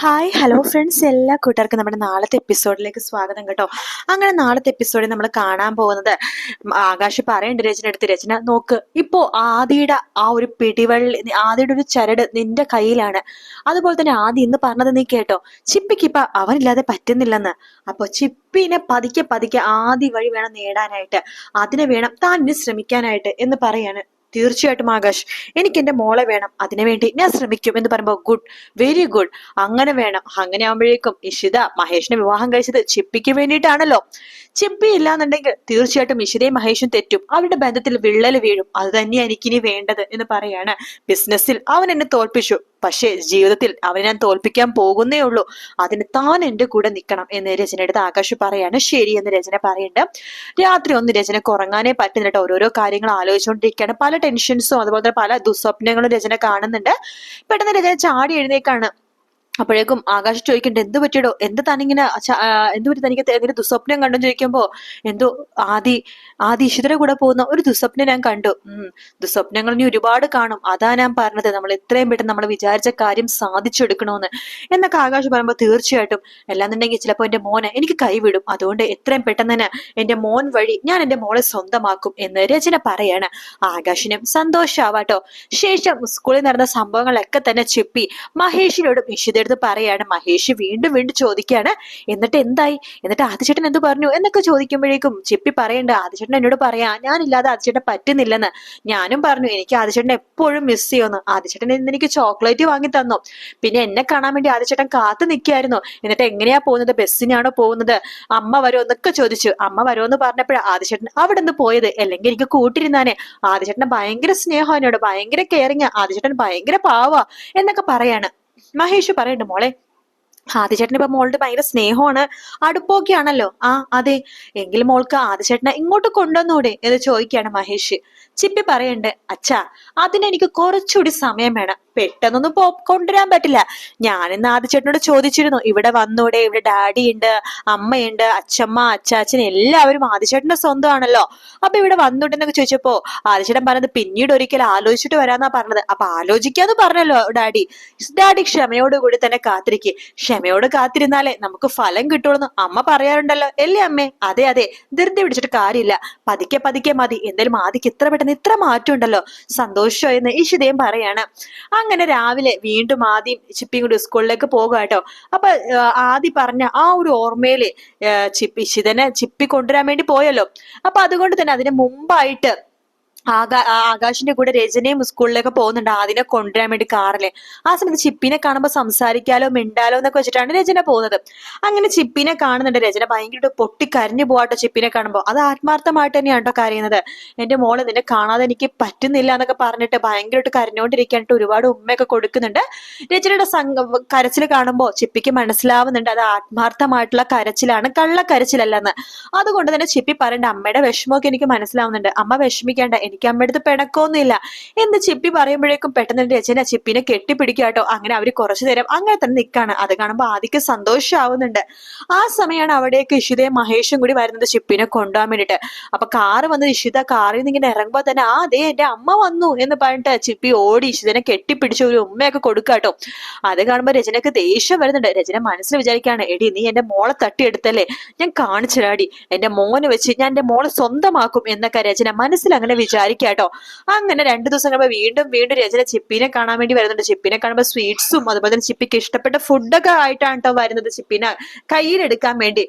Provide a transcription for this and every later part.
Hi hello friends എല്ലാ കൂട്ടുകാർക്കും നമ്മുടെ നാളത്തെ എപ്പിസോഡിലേക്ക് സ്വാഗതം കേട്ടോ. അങ്ങനെ നാളത്തെ എപ്പിസോഡിൽ നമ്മൾ കാണാൻ പോകുന്നത് ആകാശ് പറയേണ്ട രചന എടുത്ത് രചന. നോക്ക് ഇപ്പോ ആദിയുടെ ആ ഒരു പിടിവള്ളി ആദിയുടെ ഒരു ചരട് നിന്റെ കയ്യിലാണ്. അതുപോലെ തന്നെ ആദി ഇന്ന് പറഞ്ഞത് നീ കേട്ടോ ചിപ്പിക്കിപ്പ അവനില്ലാതെ പറ്റുന്നില്ലെന്ന്. അപ്പൊ ചിപ്പിനെ പതിക്കെ പതിക്കെ ആദി വഴി വേണം നേടാനായിട്ട് അതിനെ വേണം താൻ ശ്രമിക്കാനായിട്ട് എന്ന് പറയാണ്. തീർച്ചയായിട്ടും ആകാശ് എനിക്ക് എന്റെ മോളെ വേണം അതിനുവേണ്ടി ഞാൻ ശ്രമിക്കും എന്ന് പറയുമ്പോൾ ഗുഡ് വെരി ഗുഡ് അങ്ങനെ വേണം. അങ്ങനെ ആകുമ്പോഴേക്കും ഇഷിത മഹേഷിനെ വിവാഹം കഴിച്ചത് ചിപ്പിക്ക് വേണ്ടിയിട്ടാണല്ലോ. ചിപ്പി ഇല്ലാന്നുണ്ടെങ്കിൽ തീർച്ചയായിട്ടും ഇഷിതയും മഹേഷും തെറ്റും. അവരുടെ ബന്ധത്തിൽ വിള്ളൽ വീഴും. അത് തന്നെയാണ് എനിക്കിനി വേണ്ടത് എന്ന് പറയാണ്. ബിസിനസ്സിൽ അവൻ എന്നെ തോൽപ്പിച്ചു. പക്ഷേ ജീവിതത്തിൽ അവനെ ഞാൻ തോൽപ്പിക്കാൻ പോകുന്നേ ഉള്ളൂ. അതിന് താൻ എന്റെ കൂടെ നിൽക്കണം എന്ന് രചനയുടെ ആകാശ് പറയാണ്. ശരി എന്ന് രചന പറയുന്നുണ്ട്. രാത്രി ഒന്ന് രചനക്ക് ഉറങ്ങാനേ പറ്റുന്നിട്ട് ഓരോരോ കാര്യങ്ങൾ ആലോചിച്ചുകൊണ്ടിരിക്കുകയാണ്. പല ടെൻഷൻസും അതുപോലെ തന്നെ പല ദുസ്വപ്നങ്ങളും രചന കാണുന്നുണ്ട്. പെട്ടെന്ന് രചന ചാടി എഴുന്നേക്കാണ്. അപ്പോഴേക്കും ആകാശ് ചോദിക്കണ്ട എന്ത് പറ്റിയടോ? എന്ത് താനിങ്ങനെ എന്ത് പറ്റി തനിക്ക് എങ്ങനെ ദുസ്വപ്നം കണ്ടു? ചോദിക്കുമ്പോ എന്തോ ആദി ആദി ഇഷിതരെ കൂടെ പോകുന്ന ഒരു ദുസ്വപ്നം ഞാൻ കണ്ടു. ഉം ദുസ്വപ്നങ്ങൾ ഇനി ഒരുപാട് കാണും. അതാ ഞാൻ പറഞ്ഞത്. നമ്മൾ എത്രയും പെട്ടെന്ന് നമ്മൾ വിചാരിച്ച കാര്യം സാധിച്ചെടുക്കണമെന്ന് എന്നൊക്കെ ആകാശ് പറയുമ്പോൾ തീർച്ചയായിട്ടും അല്ലാന്നുണ്ടെങ്കിൽ ചിലപ്പോൾ എന്റെ മോനെ എനിക്ക് കൈവിടും. അതുകൊണ്ട് എത്രയും പെട്ടെന്ന് തന്നെ എന്റെ മോൻ വഴി ഞാൻ എന്റെ മോളെ സ്വന്തമാക്കും എന്ന് രചന പറയാണ്. ആകാശിനും സന്തോഷാവാട്ടോ. ശേഷം സ്കൂളിൽ നടന്ന സംഭവങ്ങളൊക്കെ തന്നെ ചെപ്പി മഹേഷിനോടും ഇഷിതെടുത്ത് പറയാണ് മഹേഷ് വീണ്ടും വീണ്ടും ചോദിക്കുകയാണ് എന്നിട്ട് എന്തായി? എന്നിട്ട് ആദിചേട്ടൻ എന്ത് പറഞ്ഞു? എന്നൊക്കെ ചോദിക്കുമ്പോഴേക്കും ചെപ്പി പറയണ്ട ആദിചേട്ടൻ എന്നോട് പറയാ ഞാനില്ലാതെ ആദിചേട്ടൻ പറ്റുന്നില്ലെന്ന്. ഞാനും പറഞ്ഞു എനിക്ക് ആദിചേട്ടൻ എപ്പോഴും മിസ് ചെയ്യുമെന്ന്. ആദിചേട്ടൻ ഇന്ന് എനിക്ക് ചോക്ലേറ്റ് വാങ്ങി തന്നു. പിന്നെ എന്നെ കാണാൻ വേണ്ടി ആദിചേട്ടൻ കാത്തു നിൽക്കുകയായിരുന്നു. എന്നിട്ട് എങ്ങനെയാ പോകുന്നത്? ബസ്സിനാണോ പോകുന്നത്? അമ്മ വരോ എന്നൊക്കെ ചോദിച്ചു. അമ്മ വരുമോന്ന് പറഞ്ഞപ്പോഴാണ് ആദിചേട്ടൻ അവിടെ നിന്ന് പോയത്. അല്ലെങ്കിൽ എനിക്ക് കൂട്ടിരുന്നാനെ. ആദിച്ചേട്ടന് ഭയങ്കര സ്നേഹം എന്നോട് ഭയങ്കര കെയറിങ് ആദിചേട്ടൻ ഭയങ്കര പാവാ എന്നൊക്കെ പറയാണ്. മഹേഷ് പറയണ്ട് മോളെ ആദിചേട്ടൻ ഇപ്പൊ മോളുടെ ഭയങ്കര സ്നേഹമാണ്. അടുപ്പൊക്കെയാണല്ലോ. ആ അതെ. എങ്കിലും മോൾക്ക് ആദിചേട്ടനെ ഇങ്ങോട്ട് കൊണ്ടുവന്നൂടെ? എന്ന് ചോദിക്കുകയാണ് മഹേഷ്. ചിപ്പി പറയണ്ട് അച്ഛാ അതിനെനിക്ക് കുറച്ചുകൂടി സമയം വേണം. പെട്ടെന്നൊന്നും കൊണ്ടുവരാൻ പറ്റില്ല. ഞാൻ ഇന്ന് ആദിച്ചേട്ടനോട് ചോദിച്ചിരുന്നു ഇവിടെ വന്നൂടെ ഇവിടെ ഡാഡി ഉണ്ട് അമ്മയുണ്ട് അച്ഛമ്മ അച്ചാച്ചൻ എല്ലാവരും ആദിച്ചേട്ടന്റെ സ്വന്തമാണല്ലോ. അപ്പൊ ഇവിടെ വന്നൂട്ടെന്നൊക്കെ ചോദിച്ചപ്പോ ആദിച്ചേട്ടൻ പറഞ്ഞത് പിന്നീട് ഒരിക്കൽ ആലോചിച്ചിട്ട് വരാന്നാ പറഞ്ഞത്. അപ്പൊ ആലോചിക്കാന്ന് പറഞ്ഞല്ലോ ഡാഡി. ഡാഡി ക്ഷമയോടുകൂടി തന്നെ കാത്തിരിക്കെ. ക്ഷമയോട് കാത്തിരുന്നാലേ നമുക്ക് ഫലം കിട്ടുള്ളൂ അമ്മ പറയാറുണ്ടല്ലോ. അല്ലേ അമ്മേ? അതെ അതെ. ധൃതി പിടിച്ചിട്ട് കാര്യമില്ല. പതുക്കെ പതുക്കെ മതി. എന്തായാലും ആദിക്ക് ഇത്ര പെട്ടെന്ന് ഇത്ര മാറ്റം ഉണ്ടല്ലോ സന്തോഷം എന്ന് ഇഷിതയും പറയാണ്. അങ്ങനെ രാവിലെ വീണ്ടും ആദ്യം ചിപ്പിയും കൂടി സ്കൂളിലേക്ക് പോകുക കേട്ടോ. അപ്പൊ ആദ്യം ആദി പറഞ്ഞ ആ ഒരു ഓർമ്മയിൽ ചിപ്പി ശിതനെ ചിപ്പി കൊണ്ടുവരാൻ വേണ്ടി പോയല്ലോ. അപ്പൊ അതുകൊണ്ട് തന്നെ അതിന് മുമ്പായിട്ട് ആകാ ആകാശിന്റെ കൂടെ രചനയും സ്കൂളിലേക്ക് പോകുന്നുണ്ട്. അതിനെ കൊണ്ടുവരാൻ വേണ്ടി കാറിൽ. ആ സമയത്ത് ചിപ്പിനെ കാണുമ്പോൾ സംസാരിക്കാലോ മിണ്ടാലോ എന്നൊക്കെ വെച്ചിട്ടാണ് രചന പോകുന്നത്. അങ്ങനെ ചിപ്പിനെ കാണുന്നുണ്ട്. രചന ഭയങ്കരമായിട്ട് പൊട്ടി കരഞ്ഞു പോവാട്ടോ ചിപ്പിനെ കാണുമ്പോൾ അത് ആത്മാർത്ഥമായിട്ട് തന്നെയാണ് കേട്ടോ കരയുന്നത്. എന്റെ മോളെ നിന്നെ കാണാതെ എനിക്ക് പറ്റുന്നില്ല എന്നൊക്കെ പറഞ്ഞിട്ട് ഭയങ്കരമായിട്ട് കരഞ്ഞുകൊണ്ടിരിക്കാനായിട്ട് ഒരുപാട് ഉമ്മയൊക്കെ കൊടുക്കുന്നുണ്ട്. രചനയുടെ സംഘ കരച്ചിൽ കാണുമ്പോൾ ചിപ്പിക്ക് മനസ്സിലാവുന്നുണ്ട്. അത് ആത്മാർത്ഥമായിട്ടുള്ള കരച്ചിലാണ്. കള്ള കരച്ചിലല്ലെന്ന് അതുകൊണ്ട് തന്നെ ചിപ്പി പറയേണ്ട അമ്മയുടെ വിഷമമൊക്കെ എനിക്ക് മനസ്സിലാവുന്നുണ്ട്. അമ്മ വിഷമിക്കേണ്ട. എനിക്ക് അമ്മയുടെ അടുത്ത് എന്ത് ചിപ്പി പറയുമ്പോഴേക്കും പെട്ടെന്ന് രചന ചിപ്പിനെ കെട്ടിപ്പിടിക്കുക കേട്ടോ. അങ്ങനെ അവർ കുറച്ചു നേരം അങ്ങനെ തന്നെ നിൽക്കാണ് അത് കാണുമ്പോൾ ആദ്യക്ക് സന്തോഷമാവുന്നുണ്ട് ആ സമയമാണ് അവിടേക്ക് ഇഷിതയും മഹേഷും കൂടി വരുന്നത് ചിപ്പിനെ കൊണ്ടുപോകാൻ വേണ്ടിയിട്ട്. അപ്പൊ കാറ് വന്ന് ഇഷിത കാറിൽ നിന്ന് ഇങ്ങനെ ഇറങ്ങുമ്പോൾ തന്നെ ആ അതെ എന്റെ അമ്മ വന്നു എന്ന് പറഞ്ഞിട്ട് ചിപ്പി ഓടി ഇഷിതനെ കെട്ടിപ്പിടിച്ച് ഒരു ഉമ്മയൊക്കെ കൊടുക്കുക കേട്ടോ. അത് കാണുമ്പോൾ രചനക്ക് ദേഷ്യം വരുന്നുണ്ട്. രചന മനസ്സിൽ വിചാരിക്കുകയാണ് എടി നീ എന്റെ മോളെ തട്ടിയെടുത്തല്ലേ? ഞാൻ കാണിച്ചിടാടി എന്റെ മോനെ വെച്ച് ഞാൻ എന്റെ മോളെ സ്വന്തമാക്കും എന്നൊക്കെ രചന മനസ്സിൽ അങ്ങനെ വിചാരിക്കാട്ടോ അങ്ങനെ രണ്ടു ദിവസം കഴിയുമ്പോൾ വീണ്ടും വീണ്ടും രചന ചിപ്പിനെ കാണാൻ വേണ്ടി വരുന്നുണ്ട്. ചിപ്പിനെ കാണുമ്പോൾ സ്വീറ്റ്സും അതുപോലെ തന്നെ ചിപ്പിക്ക് ഇഷ്ടപ്പെട്ട ഫുഡൊക്കെ ആയിട്ടാണ് കേട്ടോ വരുന്നത് ചിപ്പിനെ കയ്യിലെടുക്കാൻ വേണ്ടി.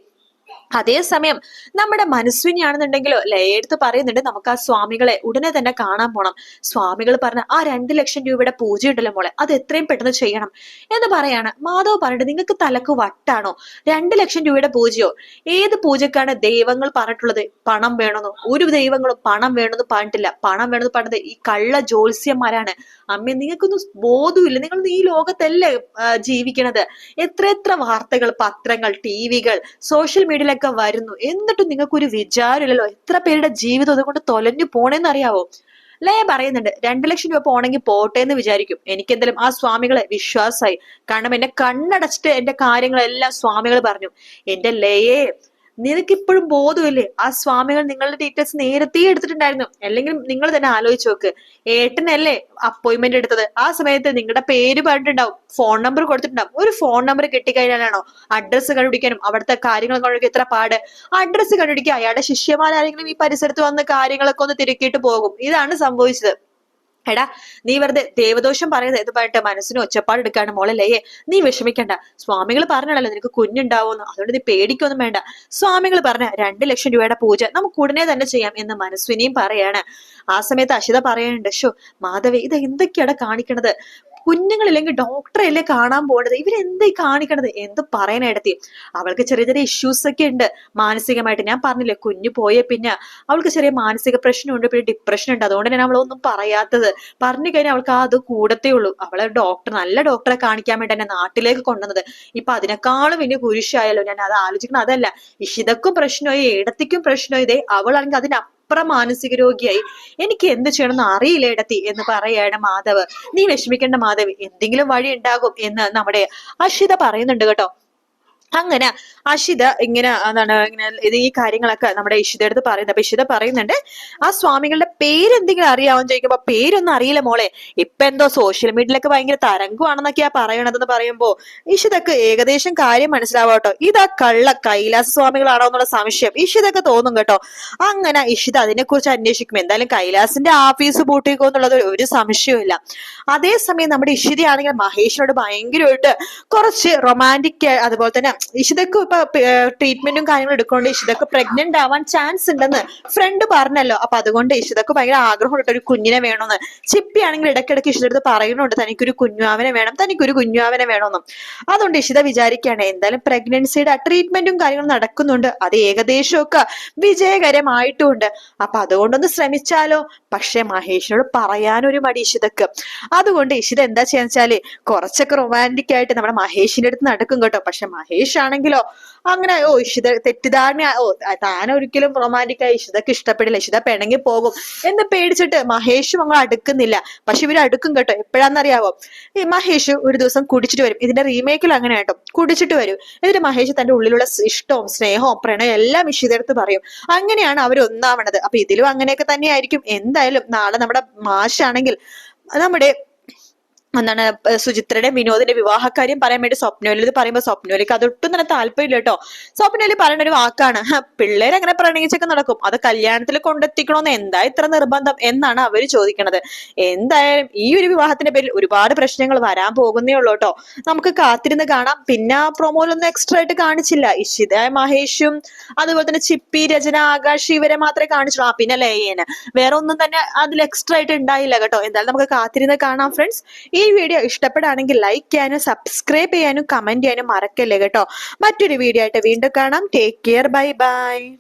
അതേസമയം നമ്മുടെ മനസ്വിനിയാണെന്നുണ്ടെങ്കിലോ ലയടുത്ത് പറയുന്നുണ്ട് നമുക്ക് ആ സ്വാമികളെ ഉടനെ തന്നെ കാണാൻ പോണം. സ്വാമികൾ പറഞ്ഞ ആ രണ്ട് ലക്ഷം രൂപയുടെ പൂജ ഉണ്ടല്ലോ മോളെ അത് എത്രയും പെട്ടെന്ന് ചെയ്യണം. എന്ന് പറയാണ്. മാധവ് പറഞ്ഞിട്ട് നിങ്ങൾക്ക് തലക്ക് വട്ടാണോ? രണ്ട് ലക്ഷം രൂപയുടെ പൂജയോ? ഏത് പൂജക്കാണ് ദൈവങ്ങൾ പറഞ്ഞിട്ടുള്ളത്? പണം വേണമെന്നോ? ഒരു ദൈവങ്ങളും പണം വേണമെന്ന് പറഞ്ഞിട്ടില്ല. പണം വേണമെന്ന് പറഞ്ഞത് ഈ കള്ള ജ്യോത്സ്യന്മാരാണ്. അമ്മ നിങ്ങൾക്കൊന്നും ബോധമില്ല നിങ്ങൾ ഈ ലോകത്തല്ലേ ജീവിക്കണത്? എത്ര എത്ര വാർത്തകൾ പത്രങ്ങൾ ടി വികൾ സോഷ്യൽ മീഡിയയിലൊക്കെ വരുന്നു. എന്നിട്ടും നിങ്ങൾക്കൊരു വിചാരമില്ലല്ലോ. എത്ര പേരുടെ ജീവിതം അതുകൊണ്ട് തൊലഞ്ഞു പോണേന്ന് അറിയാവോ ലേ പറയുന്നുണ്ട്. രണ്ടു ലക്ഷം രൂപ പോണെങ്കിൽ പോട്ടെ എന്ന് വിചാരിക്കും. എനിക്ക് എന്തായാലും ആ സ്വാമികളെ വിശ്വാസമായി. കാരണം എന്നെ കണ്ണടച്ചിട്ട് എന്റെ കാര്യങ്ങളെല്ലാം സ്വാമികൾ പറഞ്ഞു. എന്റെ ലയെ നിനക്ക് ഇപ്പോഴും ബോധമില്ലേ? ആ സ്വാമികൾ നിങ്ങളുടെ ഡീറ്റെയിൽസ് നേരത്തെ എടുത്തിട്ടുണ്ടായിരുന്നു. അല്ലെങ്കിൽ നിങ്ങൾ തന്നെ ആലോചിച്ച് നോക്ക്. ഏട്ടനല്ലേ അപ്പോയിന്റ്മെന്റ് എടുത്തത്? ആ സമയത്ത് നിങ്ങളുടെ പേര് പറഞ്ഞിട്ടുണ്ടാവും. ഫോൺ നമ്പർ കൊടുത്തിട്ടുണ്ടാവും. ഒരു ഫോൺ നമ്പർ കിട്ടിക്കഴിഞ്ഞാലാണോ? അഡ്രസ്സ് കണ്ടുപിടിക്കാനും അവിടുത്തെ കാര്യങ്ങൾ കണ്ടുപിടിക്കാൻ എത്ര പാട്? അഡ്രസ്സ് കണ്ടുപിടിക്കുക. അയാളുടെ ശിഷ്യമാരാരെങ്കിലും ഈ പരിസരത്ത് വന്ന് കാര്യങ്ങളൊക്കെ ഒന്ന് തിരക്കിയിട്ട് പോകും. ഇതാണ് സംഭവിച്ചത്. എടാ നീ വെറുതെ ദേവദോഷം പറയുന്നത് എന്ന് പറഞ്ഞിട്ട് മനസ്സിന് ഒച്ചപ്പാട് എടുക്കാണ് മോളെ ലയെ. നീ വിഷമിക്കണ്ട. സ്വാമികൾ പറഞ്ഞല്ലോ നിനക്ക് കുഞ്ഞുണ്ടാവുമെന്ന്. അതുകൊണ്ട് നീ പേടിക്കൊന്നും വേണ്ട. സ്വാമികൾ പറഞ്ഞ രണ്ട് ലക്ഷം രൂപയുടെ പൂജ നമുക്ക് ഉടനെ തന്നെ ചെയ്യാം എന്ന് മനസ്വിനിയും പറയാണ്. ആ സമയത്ത് അശിത പറയുന്നുണ്ട് ഷോ മാധവി ഇത് എന്തൊക്കെയാണ് കാണിക്കണത്? കുഞ്ഞുങ്ങളില്ലെങ്കിൽ ഡോക്ടറെ അല്ലേ കാണാൻ പോകേണ്ടത് ഇവരെന്തായി കാണിക്കണത്? എന്ത് പറയാനെടുത്തി അവൾക്ക് ചെറിയ ചെറിയ ഇഷ്യൂസ് ഒക്കെ ഉണ്ട്. മാനസികമായിട്ട് ഞാൻ പറഞ്ഞില്ലേ കുഞ്ഞു പോയ പിന്നെ അവൾക്ക് ചെറിയ മാനസിക പ്രശ്നമുണ്ട് പിന്നെ ഡിപ്രഷൻ ഉണ്ട്. അതുകൊണ്ട് ഞാൻ അവളൊന്നും പറയാത്തത്. പറഞ്ഞു കഴിഞ്ഞാൽ അവൾക്ക് അത് കൂടത്തേ ഉള്ളൂ. അവളെ ഡോക്ടർ നല്ല ഡോക്ടറെ കാണിക്കാൻ വേണ്ടി എന്നെ നാട്ടിലേക്ക് കൊണ്ടുവന്നത്. ഇപ്പൊ അതിനേക്കാളും വലിയ കുരിശായാലോ ഞാൻ അത് ആലോചിക്കണം അതല്ല ഇഷിതക്കും പ്രശ്നമായി ഏടത്തിക്കും പ്രശ്നമായി. ഇതേ അവളാണെങ്കിൽ അതിനപ്പുറം മാനസിക രോഗിയായി. എനിക്ക് എന്ത് ചെയ്യണമെന്ന് അറിയില്ല ഇടത്തി എന്ന് പറയാണ് മാധവ്. നീ വിഷമിക്കേണ്ട മാധവ്. എന്തെങ്കിലും വഴി ഉണ്ടാകും എന്ന് നമ്മുടെ അഷിത പറയുന്നുണ്ട് കേട്ടോ. അങ്ങനെ അഷിത ഇങ്ങനെ എന്താണ് ഇങ്ങനെ ഇത് ഈ കാര്യങ്ങളൊക്കെ നമ്മുടെ ഇഷിത അടുത്ത് പറയുന്നത് അപ്പൊ ഇഷിത പറയുന്നുണ്ട് ആ സ്വാമികളുടെ പേര് എന്തെങ്കിലും അറിയാമെന്ന് ചോദിക്കുമ്പോ പേരൊന്നും അറിയില്ല മോളെ. ഇപ്പൊ എന്തോ സോഷ്യൽ മീഡിയയിലൊക്കെ ഭയങ്കര തരംഗമാണെന്നൊക്കെയാ പറയണതെന്ന് പറയുമ്പോ ഇഷിതക്ക് ഏകദേശം കാര്യം മനസ്സിലാവും കേട്ടോ. ഇതാ കള്ള കൈലാസ സ്വാമികളാണോ എന്നുള്ള സംശയം ഇഷിതൊക്കെ തോന്നും കേട്ടോ. അങ്ങനെ ഇഷിത അതിനെ കുറിച്ച് അന്വേഷിക്കും എന്തായാലും കൈലാസിന്റെ ആഫീസ് പൂട്ടിക്കോ എന്നുള്ളത് ഒരു സംശയവുമില്ല. അതേസമയം നമ്മുടെ ഇഷിതയാണെങ്കിൽ മഹേഷിനോട് ഭയങ്കരമായിട്ട് കുറച്ച് റൊമാന്റിക് അതുപോലെ തന്നെ ഇഷിതക്ക് ഇപ്പൊ ട്രീറ്റ്മെന്റും കാര്യങ്ങളും എടുക്കൊണ്ട് ഇഷിതക്ക് പ്രഗ്നന്റ് ആവാൻ ചാൻസ് ഉണ്ടെന്ന് ഫ്രണ്ട് പറഞ്ഞല്ലോ. അപ്പൊ അതുകൊണ്ട് ഇഷിതക്ക് ഭയങ്കര ആഗ്രഹമുണ്ട് ഒരു കുഞ്ഞിനെ വേണമെന്ന് ചിപ്പി ആണെങ്കിൽ ഇടയ്ക്കിടയ്ക്ക് ഇഷിതടുത്ത് പറയുന്നുണ്ട് തനിക്കൊരു കുഞ്ഞുവാവനെ വേണം തനിക്കൊരു കുഞ്ഞുവാവനെ വേണമെന്നും അതുകൊണ്ട് ഇഷിത വിചാരിക്കുകയാണ് എന്തായാലും പ്രഗ്നൻസിയുടെ ട്രീറ്റ്മെന്റും കാര്യങ്ങളും നടക്കുന്നുണ്ട്. അത് ഏകദേശമൊക്കെ വിജയകരമായിട്ടുമുണ്ട് അപ്പൊ അതുകൊണ്ടൊന്ന് ശ്രമിച്ചാലോ? പക്ഷെ മഹേഷിനോട് പറയാനൊരു മടി ഇഷിതക്ക്. അതുകൊണ്ട് ഇഷിത എന്താ ചെയ്യാന്ന് വെച്ചാൽ കുറച്ചൊക്കെ റൊമാന്റിക് ആയിട്ട് നമ്മുടെ മഹേഷിന്റെ അടുത്ത് നടക്കും കേട്ടോ. പക്ഷെ മഹേഷ് ആണെങ്കിലോ അങ്ങനെ ഓ ഇഷിത തെറ്റിദ്ധാരണ ഓ താൻ ഒരിക്കലും റൊമാന്റിക് ആയി ഇഷിതക്ക് ഇഷ്ടപ്പെടില്ല. ഇഷിത പിണങ്ങി പോകും എന്ന് പേടിച്ചിട്ട് മഹേഷും അങ്ങ് അടുക്കുന്നില്ല. പക്ഷെ ഇവർ അടുക്കും കേട്ടോ. എപ്പോഴാന്നറിയാവോ? ഈ മഹേഷ് ഒരു ദിവസം കുടിച്ചിട്ട് വരും. ഇതിന്റെ റീമേക്കിൽ അങ്ങനെ കേട്ടോ. കുടിച്ചിട്ട് വരും. എന്നിട്ട് മഹേഷ് തന്റെ ഉള്ളിലുള്ള ഇഷ്ടവും സ്നേഹവും പ്രണയവും എല്ലാം ഇഷിതടുത്ത് പറയും. അങ്ങനെയാണ് അവർ ഒന്നാവണത്. അപ്പൊ ഇതിലും അങ്ങനെയൊക്കെ തന്നെയായിരിക്കും. എന്തായാലും നാളെ നമ്മുടെ മാഷാണെങ്കിൽ നമ്മുടെ എന്താണ് സുചിത്രയുടെ വിനോദിന്റെ വിവാഹക്കാര്യം പറയാൻ വേണ്ടി സ്വപ്നോലി ഇത് പറയുമ്പോൾ സ്വപ്നോലിക്ക് അതൊട്ടും തന്നെ താല്പര്യമില്ല കേട്ടോ. സ്വപ്നോലി പറയുന്ന ഒരു വാക്കാണ് പിള്ളേർ അങ്ങനെ പ്രണയിച്ചൊക്കെ നടക്കും. അത് കല്യാണത്തിൽ കൊണ്ടെത്തിക്കണമെന്ന് എന്താ ഇത്ര നിർബന്ധം എന്നാണ് അവർ ചോദിക്കുന്നത് എന്തായാലും ഈ ഒരു വിവാഹത്തിന്റെ പേരിൽ ഒരുപാട് പ്രശ്നങ്ങൾ വരാൻ പോകുന്നേ ഉള്ളൂ കേട്ടോ. നമുക്ക് കാത്തിരുന്ന് കാണാം. പിന്നെ ആ പ്രൊമോയിലൊന്നും എക്സ്ട്രാ ആയിട്ട് കാണിച്ചില്ല. ഇഷിത മഹേഷും അതുപോലെ തന്നെ ചിപ്പി രചന ആകാശ് ഇവരെ മാത്രമേ കാണിച്ചുള്ളൂ. ആ പിന്നെ ലയേന്. വേറെ ഒന്നും തന്നെ അതിൽ എക്സ്ട്രാ ആയിട്ട് ഉണ്ടായില്ല കേട്ടോ. എന്തായാലും നമുക്ക് കാത്തിരുന്ന് കാണാം ഫ്രണ്ട്സ് ഈ വീഡിയോ ഇഷ്ടപ്പെടുകയാണെങ്കിൽ ലൈക്ക് ചെയ്യാനും സബ്സ്ക്രൈബ് ചെയ്യാനും കമന്റ് ചെയ്യാനും മറക്കല്ലേ കേട്ടോ. മറ്റൊരു വീഡിയോ ആയിട്ട് വീണ്ടും കാണാം. Take care bye bye